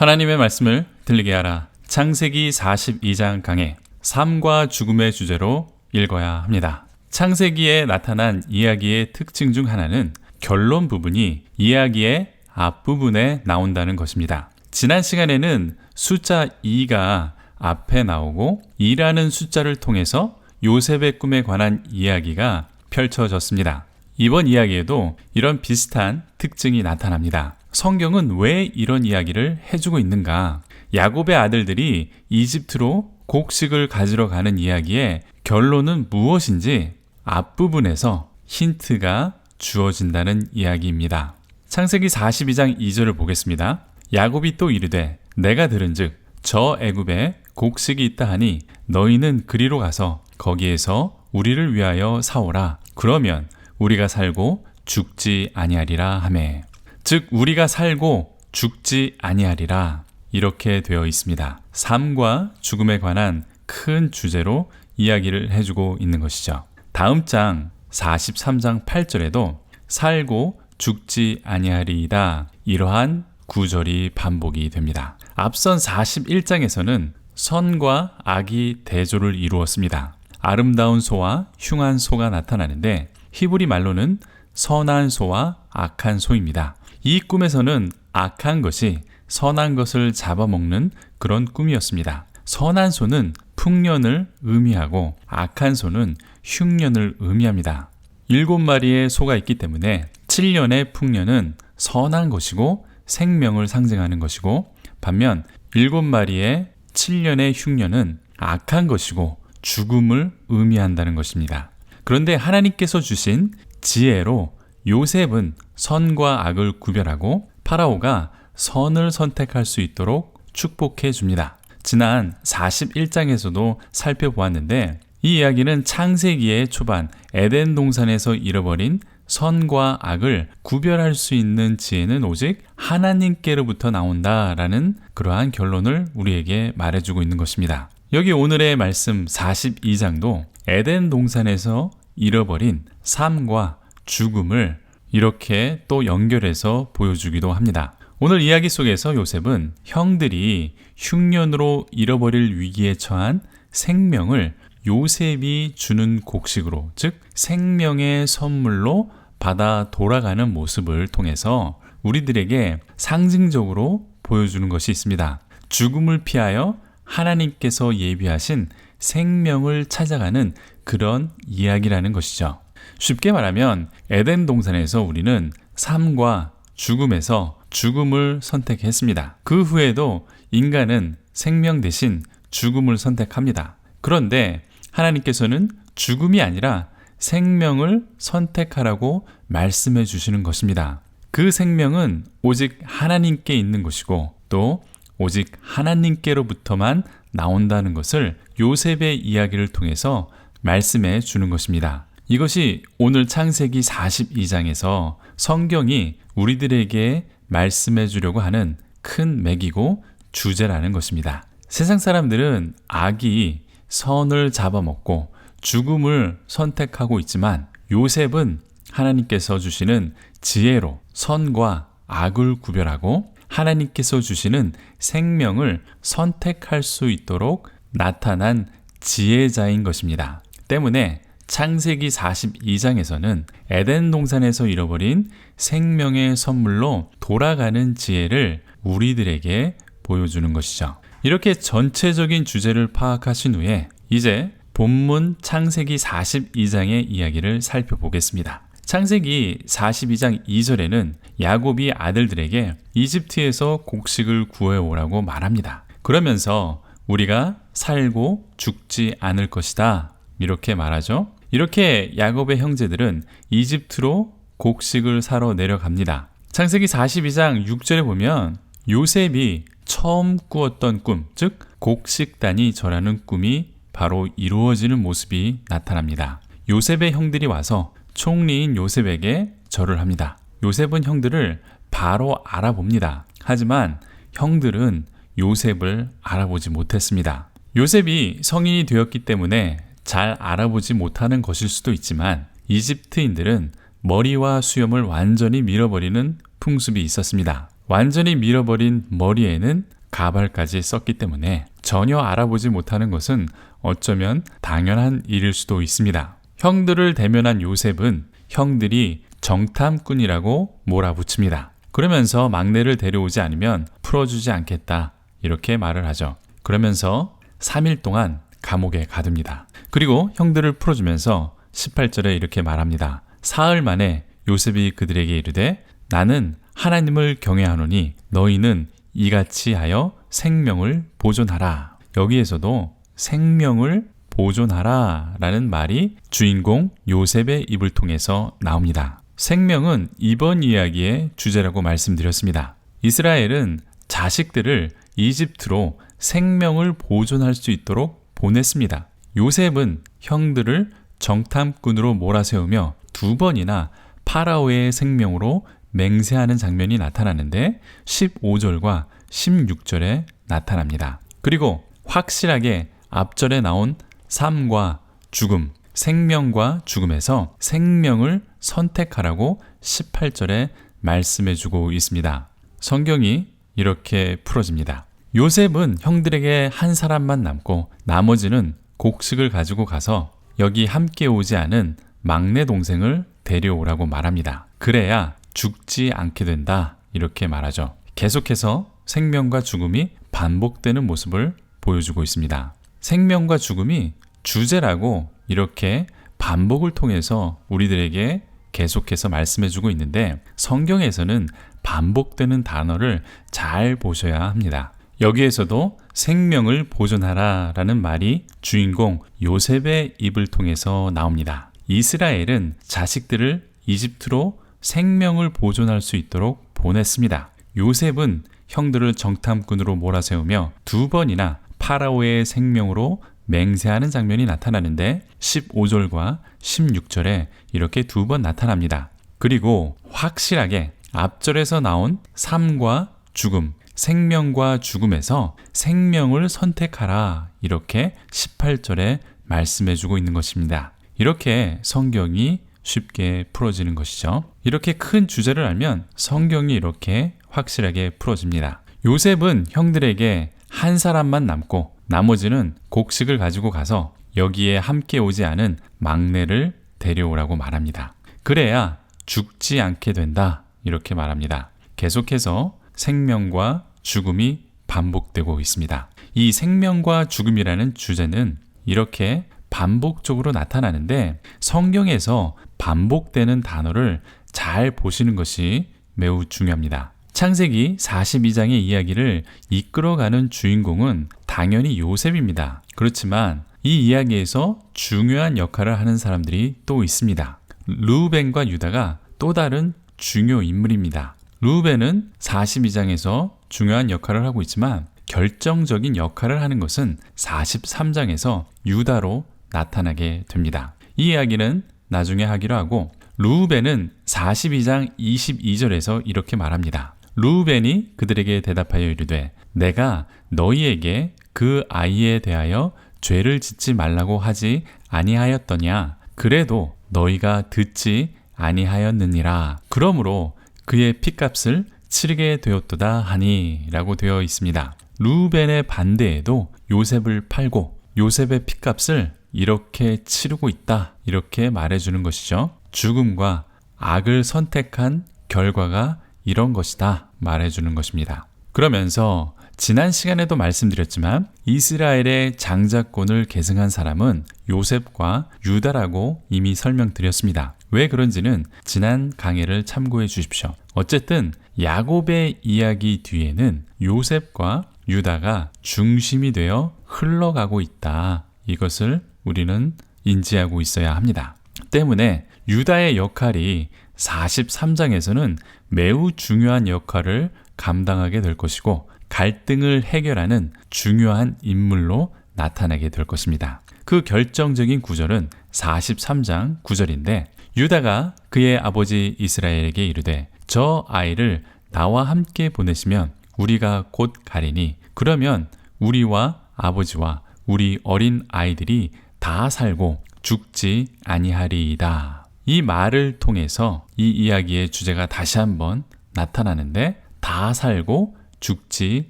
하나님의 말씀을 들리게 하라. 창세기 42장 강해 삶과 죽음의 주제로 읽어야 합니다. 창세기에 나타난 이야기의 특징 중 하나는 결론 부분이 이야기의 앞부분에 나온다는 것입니다. 지난 시간에는 숫자 2가 앞에 나오고 2라는 숫자를 통해서 요셉의 꿈에 관한 이야기가 펼쳐졌습니다. 이번 이야기에도 이런 비슷한 특징이 나타납니다. 성경은 왜 이런 이야기를 해주고 있는가? 야곱의 아들들이 이집트로 곡식을 가지러 가는 이야기의 결론은 무엇인지 앞부분에서 힌트가 주어진다는 이야기입니다. 창세기 42장 2절을 보겠습니다. 야곱이 또 이르되 내가 들은즉 저 애굽에 곡식이 있다 하니 너희는 그리로 가서 거기에서 우리를 위하여 사오라. 그러면 우리가 살고 죽지 아니하리라 하매. 즉 우리가 살고 죽지 아니하리라. 이렇게 되어 있습니다. 삶과 죽음에 관한 큰 주제로 이야기를 해주고 있는 것이죠. 다음 장 43장 8절에도 살고 죽지 아니하리이다. 이러한 구절이 반복이 됩니다. 앞선 41장에서는 선과 악이 대조를 이루었습니다. 아름다운 소와 흉한 소가 나타나는데 히브리 말로는 선한 소와 악한 소입니다. 이 꿈에서는 악한 것이 선한 것을 잡아먹는 그런 꿈이었습니다. 선한 소는 풍년을 의미하고 악한 소는 흉년을 의미합니다. 일곱 마리의 소가 있기 때문에 7년의 풍년은 선한 것이고 생명을 상징하는 것이고 반면 일곱 마리의 7년의 흉년은 악한 것이고 죽음을 의미한다는 것입니다. 그런데 하나님께서 주신 지혜로 요셉은 선과 악을 구별하고 파라오가 선을 선택할 수 있도록 축복해 줍니다. 지난 41장에서도 살펴보았는데 이 이야기는 창세기의 초반 에덴 동산에서 잃어버린 선과 악을 구별할 수 있는 지혜는 오직 하나님께로부터 나온다라는 그러한 결론을 우리에게 말해주고 있는 것입니다. 여기 오늘의 말씀 42장도 에덴 동산에서 잃어버린 삶과 죽음을 이렇게 또 연결해서 보여주기도 합니다. 오늘 이야기 속에서 요셉은 형들이 흉년으로 잃어버릴 위기에 처한 생명을 요셉이 주는 곡식으로, 즉 생명의 선물로 받아 돌아가는 모습을 통해서 우리들에게 상징적으로 보여주는 것이 있습니다. 죽음을 피하여 하나님께서 예비하신 생명을 찾아가는 그런 이야기라는 것이죠. 쉽게 말하면 에덴 동산에서 우리는 삶과 죽음에서 죽음을 선택했습니다. 그 후에도 인간은 생명 대신 죽음을 선택합니다. 그런데 하나님께서는 죽음이 아니라 생명을 선택하라고 말씀해 주시는 것입니다. 그 생명은 오직 하나님께 있는 것이고 또 오직 하나님께로부터만 나온다는 것을 요셉의 이야기를 통해서 말씀해 주는 것입니다. 이것이 오늘 창세기 42장에서 성경이 우리들에게 말씀해 주려고 하는 큰 맥이고 주제라는 것입니다. 세상 사람들은 악이 선을 잡아먹고 죽음을 선택하고 있지만 요셉은 하나님께서 주시는 지혜로 선과 악을 구별하고 하나님께서 주시는 생명을 선택할 수 있도록 나타난 지혜자인 것입니다. 때문에 창세기 42장에서는 에덴 동산에서 잃어버린 생명의 선물로 돌아가는 지혜를 우리들에게 보여주는 것이죠. 이렇게 전체적인 주제를 파악하신 후에 이제 본문 창세기 42장의 이야기를 살펴보겠습니다. 창세기 42장 2절에는 야곱이 아들들에게 이집트에서 곡식을 구해오라고 말합니다. 그러면서 우리가 살고 죽지 않을 것이다. 이렇게 말하죠. 이렇게 야곱의 형제들은 이집트로 곡식을 사러 내려갑니다. 창세기 42장 6절에 보면 요셉이 처음 꾸었던 꿈, 즉 곡식단이 절하는 꿈이 바로 이루어지는 모습이 나타납니다. 요셉의 형들이 와서 총리인 요셉에게 절을 합니다. 요셉은 형들을 바로 알아봅니다. 하지만 형들은 요셉을 알아보지 못했습니다. 요셉이 성인이 되었기 때문에 잘 알아보지 못하는 것일 수도 있지만 이집트인들은 머리와 수염을 완전히 밀어버리는 풍습이 있었습니다. 완전히 밀어버린 머리에는 가발까지 썼기 때문에 전혀 알아보지 못하는 것은 어쩌면 당연한 일일 수도 있습니다. 형들을 대면한 요셉은 형들이 정탐꾼이라고 몰아붙입니다. 그러면서 막내를 데려오지 않으면 풀어주지 않겠다. 이렇게 말을 하죠. 그러면서 3일 동안 감옥에 가둡니다. 그리고 형들을 풀어주면서 18절에 이렇게 말합니다. 사흘 만에 요셉이 그들에게 이르되 나는 하나님을 경외하노니 너희는 이같이 하여 생명을 보존하라. 여기에서도 생명을 보존하라 라는 말이 주인공 요셉의 입을 통해서 나옵니다. 생명은 이번 이야기의 주제라고 말씀드렸습니다. 이스라엘은 자식들을 이집트로 생명을 보존할 수 있도록 보냈습니다. 요셉은 형들을 정탐꾼으로 몰아세우며 두 번이나 파라오의 생명으로 맹세하는 장면이 나타나는데 15절과 16절에 나타납니다. 그리고 확실하게 앞절에 나온 삶과 죽음, 생명과 죽음에서 생명을 선택하라고 18절에 말씀해 주고 있습니다. 성경이 이렇게 풀어집니다. 요셉은 형들에게 한 사람만 남고 나머지는 곡식을 가지고 가서 여기 함께 오지 않은 막내 동생을 데려오라고 말합니다. 그래야 죽지 않게 된다. 이렇게 말하죠. 계속해서 생명과 죽음이 반복되는 모습을 보여주고 있습니다. 생명과 죽음이 주제라고 이렇게 반복을 통해서 우리들에게 계속해서 말씀해주고 있는데 성경에서는 반복되는 단어를 잘 보셔야 합니다. 여기에서도 생명을 보존하라 라는 말이 주인공 요셉의 입을 통해서 나옵니다. 이스라엘은 자식들을 이집트로 생명을 보존할 수 있도록 보냈습니다. 요셉은 형들을 정탐꾼으로 몰아세우며 두 번이나 파라오의 생명으로 맹세하는 장면이 나타나는데 15절과 16절에 이렇게 두 번 나타납니다. 그리고 확실하게 앞절에서 나온 삶과 죽음, 생명과 죽음에서 생명을 선택하라 이렇게 18절에 말씀해 주고 있는 것입니다. 이렇게 성경이 쉽게 풀어지는 것이죠. 이렇게 큰 주제를 알면 성경이 이렇게 확실하게 풀어집니다. 요셉은 형들에게 한 사람만 남고 나머지는 곡식을 가지고 가서 여기에 함께 오지 않은 막내를 데려오라고 말합니다. 그래야 죽지 않게 된다. 이렇게 말합니다. 계속해서 생명과 죽음이 반복되고 있습니다. 이 생명과 죽음이라는 주제는 이렇게 반복적으로 나타나는데 성경에서 반복되는 단어를 잘 보시는 것이 매우 중요합니다. 창세기 42장의 이야기를 이끌어가는 주인공은 당연히 요셉입니다. 그렇지만 이 이야기에서 중요한 역할을 하는 사람들이 또 있습니다. 루벤과 유다가 또 다른 중요 인물입니다. 루벤은 42장에서 중요한 역할을 하고 있지만 결정적인 역할을 하는 것은 43장에서 유다로 나타나게 됩니다. 이 이야기는 나중에 하기로 하고 루벤은 42장 22절에서 이렇게 말합니다. 루벤이 그들에게 대답하여 이르되 내가 너희에게 그 아이에 대하여 죄를 짓지 말라고 하지 아니하였더냐 그래도 너희가 듣지 아니하였느니라 그러므로 그의 핏값을 치르게 되었도다 하니라고 되어 있습니다. 루벤의 반대에도 요셉을 팔고 요셉의 핏값을 이렇게 치르고 있다 이렇게 말해주는 것이죠. 죽음과 악을 선택한 결과가 이런 것이다 말해주는 것입니다. 그러면서 지난 시간에도 말씀드렸지만 이스라엘의 장자권을 계승한 사람은 요셉과 유다라고 이미 설명드렸습니다. 왜 그런지는 지난 강해를 참고해 주십시오. 어쨌든 야곱의 이야기 뒤에는 요셉과 유다가 중심이 되어 흘러가고 있다. 이것을 우리는 인지하고 있어야 합니다. 때문에 유다의 역할이 43장에서는 매우 중요한 역할을 감당하게 될 것이고 갈등을 해결하는 중요한 인물로 나타나게 될 것입니다. 그 결정적인 구절은 43장 9절인데 유다가 그의 아버지 이스라엘에게 이르되 저 아이를 나와 함께 보내시면 우리가 곧 가리니 그러면 우리와 아버지와 우리 어린 아이들이 다 살고 죽지 아니하리이다. 이 말을 통해서 이 이야기의 주제가 다시 한번 나타나는데 다 살고 죽지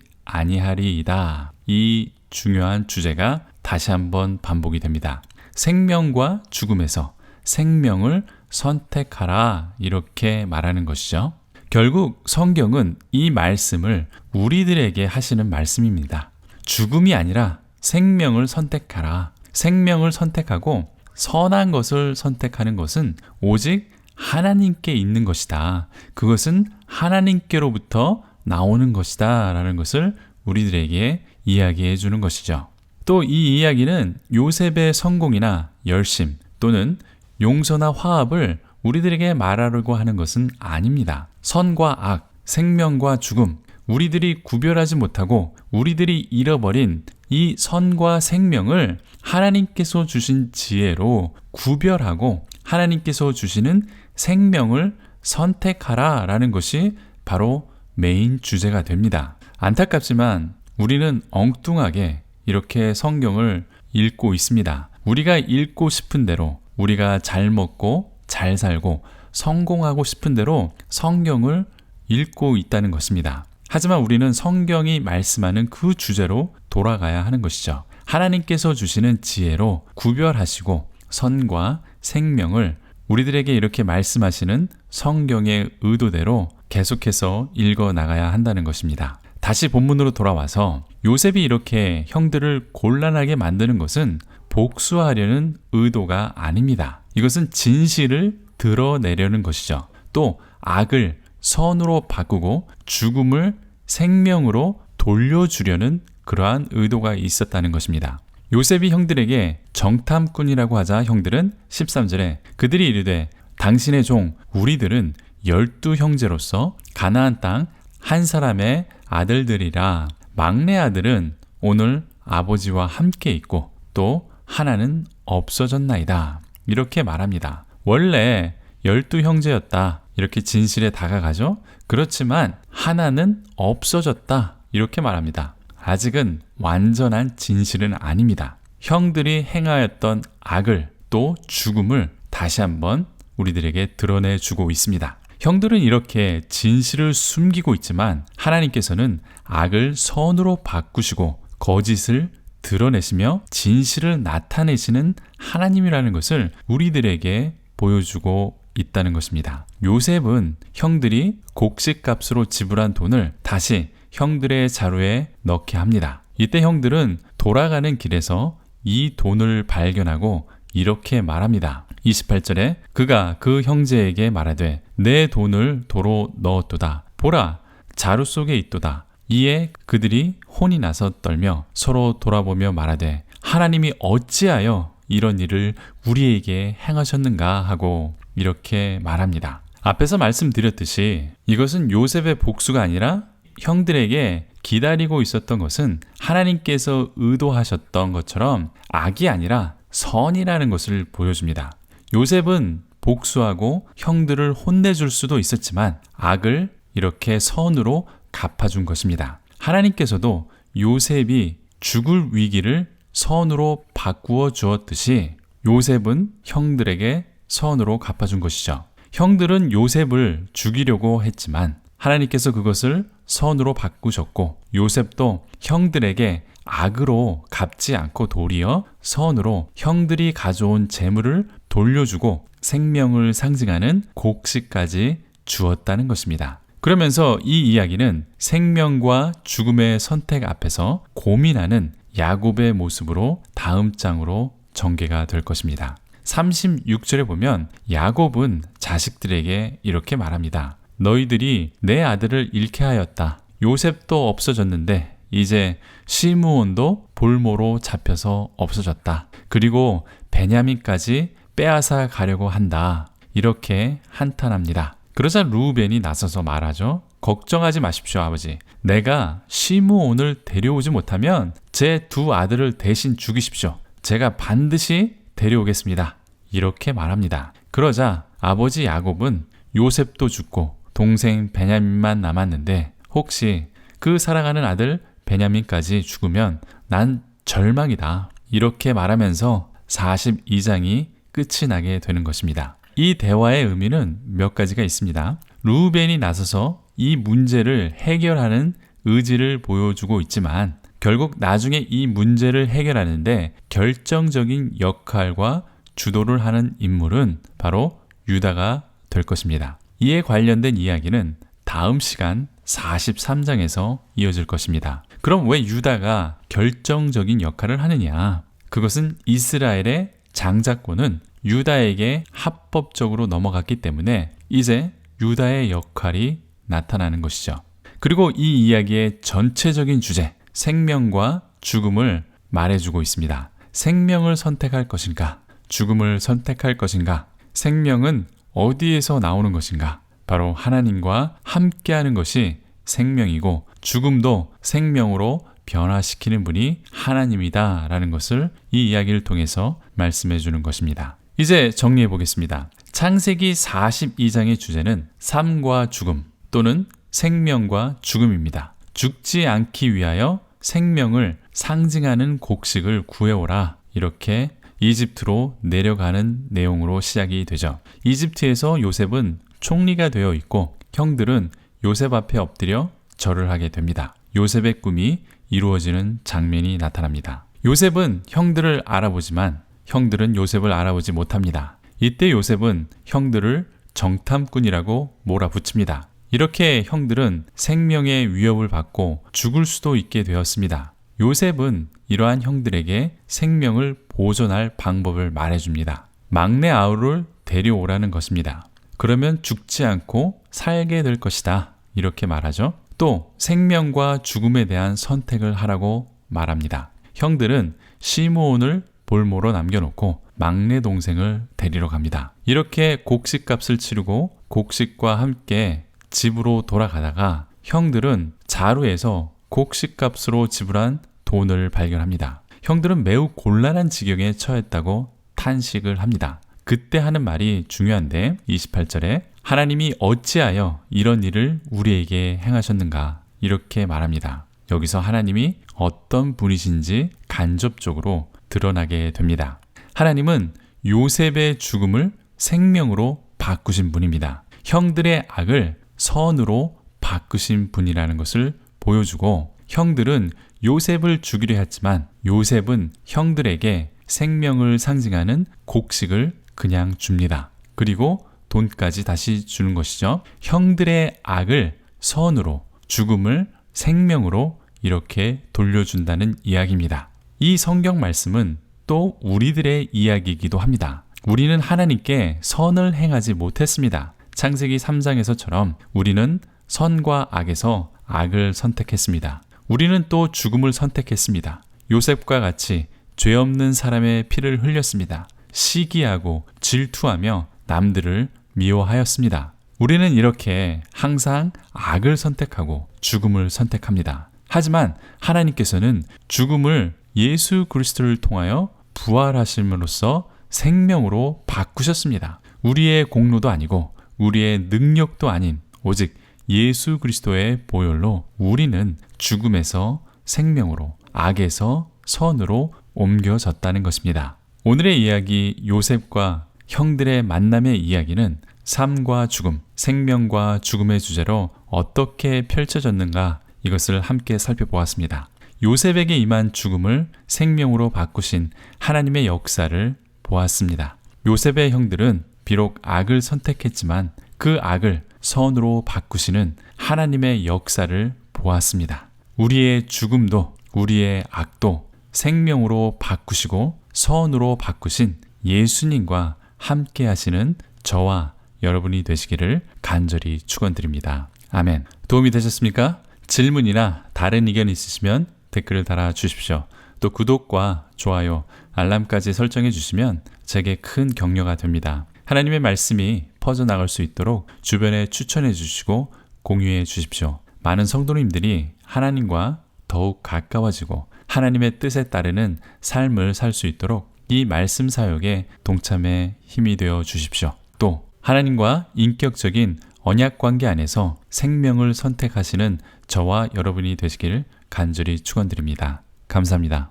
아니하리이다. 이 중요한 주제가 다시 한번 반복이 됩니다. 생명과 죽음에서 생명을 선택하라 이렇게 말하는 것이죠. 결국 성경은 이 말씀을 우리들에게 하시는 말씀입니다. 죽음이 아니라 생명을 선택하라. 생명을 선택하고 선한 것을 선택하는 것은 오직 하나님께 있는 것이다. 그것은 하나님께로부터 나오는 것이다. 라는 것을 우리들에게 이야기해 주는 것이죠. 또 이 이야기는 요셉의 성공이나 열심 또는 용서나 화합을 우리들에게 말하려고 하는 것은 아닙니다. 선과 악, 생명과 죽음, 우리들이 구별하지 못하고 우리들이 잃어버린 이 선과 생명을 하나님께서 주신 지혜로 구별하고 하나님께서 주시는 생명을 선택하라 라는 것이 바로 메인 주제가 됩니다. 안타깝지만 우리는 엉뚱하게 이렇게 성경을 읽고 있습니다. 우리가 읽고 싶은 대로 우리가 잘 먹고 잘 살고 성공하고 싶은 대로 성경을 읽고 있다는 것입니다. 하지만 우리는 성경이 말씀하는 그 주제로 돌아가야 하는 것이죠. 하나님께서 주시는 지혜로 구별하시고 선과 생명을 우리들에게 이렇게 말씀하시는 성경의 의도대로 계속해서 읽어 나가야 한다는 것입니다. 다시 본문으로 돌아와서 요셉이 이렇게 형들을 곤란하게 만드는 것은 복수하려는 의도가 아닙니다. 이것은 진실을 드러내려는 것이죠. 또 악을 선으로 바꾸고 죽음을 생명으로 돌려주려는 그러한 의도가 있었다는 것입니다. 요셉이 형들에게 정탐꾼이라고 하자 형들은 13절에 그들이 이르되 당신의 종 우리들은 열두 형제로서 가나안 땅 한 사람의 아들들이라 막내 아들은 오늘 아버지와 함께 있고 또 하나는 없어졌나이다. 이렇게 말합니다. 원래 열두 형제였다. 이렇게 진실에 다가가죠. 그렇지만 하나는 없어졌다. 이렇게 말합니다. 아직은 완전한 진실은 아닙니다. 형들이 행하였던 악을 또 죽음을 다시 한번 우리들에게 드러내 주고 있습니다. 형들은 이렇게 진실을 숨기고 있지만 하나님께서는 악을 선으로 바꾸시고 거짓을 드러내시며 진실을 나타내시는 하나님이라는 것을 우리들에게 보여주고 있다는 것입니다. 요셉은 형들이 곡식값으로 지불한 돈을 다시 형들의 자루에 넣게 합니다. 이때 형들은 돌아가는 길에서 이 돈을 발견하고 이렇게 말합니다. 28절에 그가 그 형제에게 말하되 내 돈을 도로 넣었도다. 보라 자루 속에 있도다. 이에 그들이 혼이 나서 떨며 서로 돌아보며 말하되 하나님이 어찌하여 이런 일을 우리에게 행하셨는가 하고 이렇게 말합니다. 앞에서 말씀드렸듯이 이것은 요셉의 복수가 아니라 형들에게 기다리고 있었던 것은 하나님께서 의도하셨던 것처럼 악이 아니라 선이라는 것을 보여줍니다. 요셉은 복수하고 형들을 혼내줄 수도 있었지만 악을 이렇게 선으로 갚아준 것입니다. 하나님께서도 요셉이 죽을 위기를 선으로 바꾸어 주었듯이 요셉은 형들에게 선으로 갚아준 것이죠. 형들은 요셉을 죽이려고 했지만 하나님께서 그것을 선으로 바꾸셨고 요셉도 형들에게 악으로 갚지 않고 도리어 선으로 형들이 가져온 재물을 돌려주고 생명을 상징하는 곡식까지 주었다는 것입니다. 그러면서 이 이야기는 생명과 죽음의 선택 앞에서 고민하는 야곱의 모습으로 다음 장으로 전개가 될 것입니다. 36절에 보면 야곱은 자식들에게 이렇게 말합니다. 너희들이 내 아들을 잃게 하였다. 요셉도 없어졌는데 이제 시므온도 볼모로 잡혀서 없어졌다. 그리고 베냐민까지 빼앗아 가려고 한다. 이렇게 한탄합니다. 그러자 루벤이 나서서 말하죠. 걱정하지 마십시오, 아버지. 내가 시므온을 데려오지 못하면 제 두 아들을 대신 죽이십시오. 제가 반드시 데려오겠습니다. 이렇게 말합니다. 그러자 아버지 야곱은 요셉도 죽고 동생 베냐민만 남았는데 혹시 그 사랑하는 아들 베냐민까지 죽으면 난 절망이다. 이렇게 말하면서 42장이 끝이 나게 되는 것입니다. 이 대화의 의미는 몇 가지가 있습니다. 루벤이 나서서 이 문제를 해결하는 의지를 보여주고 있지만 결국 나중에 이 문제를 해결하는데 결정적인 역할과 주도를 하는 인물은 바로 유다가 될 것입니다. 이에 관련된 이야기는 다음 시간 43장에서 이어질 것입니다. 그럼 왜 유다가 결정적인 역할을 하느냐? 그것은 이스라엘의 장자권은 유다에게 합법적으로 넘어갔기 때문에 이제 유다의 역할이 나타나는 것이죠. 그리고 이 이야기의 전체적인 주제, 생명과 죽음을 말해주고 있습니다. 생명을 선택할 것인가? 죽음을 선택할 것인가? 생명은 어디에서 나오는 것인가? 바로 하나님과 함께하는 것이 생명이고 죽음도 생명으로 변화시키는 분이 하나님이다 라는 것을 이 이야기를 통해서 말씀해 주는 것입니다. 이제 정리해 보겠습니다. 창세기 42장의 주제는 삶과 죽음 또는 생명과 죽음입니다. 죽지 않기 위하여 생명을 상징하는 곡식을 구해오라. 이렇게 이집트로 내려가는 내용으로 시작이 되죠. 이집트에서 요셉은 총리가 되어 있고 형들은 요셉 앞에 엎드려 절을 하게 됩니다. 요셉의 꿈이 이루어지는 장면이 나타납니다. 요셉은 형들을 알아보지만 형들은 요셉을 알아보지 못합니다. 이때 요셉은 형들을 정탐꾼이라고 몰아붙입니다. 이렇게 형들은 생명의 위협을 받고 죽을 수도 있게 되었습니다. 요셉은 이러한 형들에게 생명을 보존할 방법을 말해줍니다. 막내 아우를 데려오라는 것입니다. 그러면 죽지 않고 살게 될 것이다. 이렇게 말하죠. 또 생명과 죽음에 대한 선택을 하라고 말합니다. 형들은 시므온을 볼모로 남겨놓고 막내 동생을 데리러 갑니다. 이렇게 곡식값을 치르고 곡식과 함께 집으로 돌아가다가 형들은 자루에서 곡식값으로 지불한 돈을 발견합니다. 형들은 매우 곤란한 지경에 처했다고 탄식을 합니다. 그때 하는 말이 중요한데 28절에 하나님이 어찌하여 이런 일을 우리에게 행하셨는가 이렇게 말합니다. 여기서 하나님이 어떤 분이신지 간접적으로 드러나게 됩니다. 하나님은 요셉의 죽음을 생명으로 바꾸신 분입니다. 형들의 악을 선으로 바꾸신 분이라는 것을 보여주고 형들은 요셉을 죽이려 했지만 요셉은 형들에게 생명을 상징하는 곡식을 그냥 줍니다. 그리고 돈까지 다시 주는 것이죠. 형들의 악을 선으로 죽음을 생명으로 이렇게 돌려준다는 이야기입니다. 이 성경 말씀은 또 우리들의 이야기이기도 합니다. 우리는 하나님께 선을 행하지 못했습니다. 창세기 3장에서처럼 우리는 선과 악에서 악을 선택했습니다. 우리는 또 죽음을 선택했습니다. 요셉과 같이 죄 없는 사람의 피를 흘렸습니다. 시기하고 질투하며 남들을 미워하였습니다. 우리는 이렇게 항상 악을 선택하고 죽음을 선택합니다. 하지만 하나님께서는 죽음을 예수 그리스도를 통하여 부활하심으로써 생명으로 바꾸셨습니다. 우리의 공로도 아니고 우리의 능력도 아닌 오직 예수 그리스도의 보혈로 우리는 죽음에서 생명으로 악에서 선으로 옮겨졌다는 것입니다. 오늘의 이야기 요셉과 형들의 만남의 이야기는 삶과 죽음, 생명과 죽음의 주제로 어떻게 펼쳐졌는가 이것을 함께 살펴보았습니다. 요셉에게 임한 죽음을 생명으로 바꾸신 하나님의 역사를 보았습니다. 요셉의 형들은 비록 악을 선택했지만 그 악을 선으로 바꾸시는 하나님의 역사를 보았습니다. 우리의 죽음도 우리의 악도 생명으로 바꾸시고 선으로 바꾸신 예수님과 함께 하시는 저와 여러분이 되시기를 간절히 축원드립니다. 아멘. 도움이 되셨습니까? 질문이나 다른 의견 있으시면 댓글을 달아 주십시오. 또 구독과 좋아요, 알람까지 설정해 주시면 제게 큰 격려가 됩니다. 하나님의 말씀이 퍼져나갈 수 있도록 주변에 추천해 주시고 공유해 주십시오. 많은 성도님들이 하나님과 더욱 가까워지고 하나님의 뜻에 따르는 삶을 살 수 있도록 이 말씀 사역에 동참해 힘이 되어 주십시오. 또 하나님과 인격적인 언약 관계 안에서 생명을 선택하시는 저와 여러분이 되시기를 간절히 축원드립니다. 감사합니다.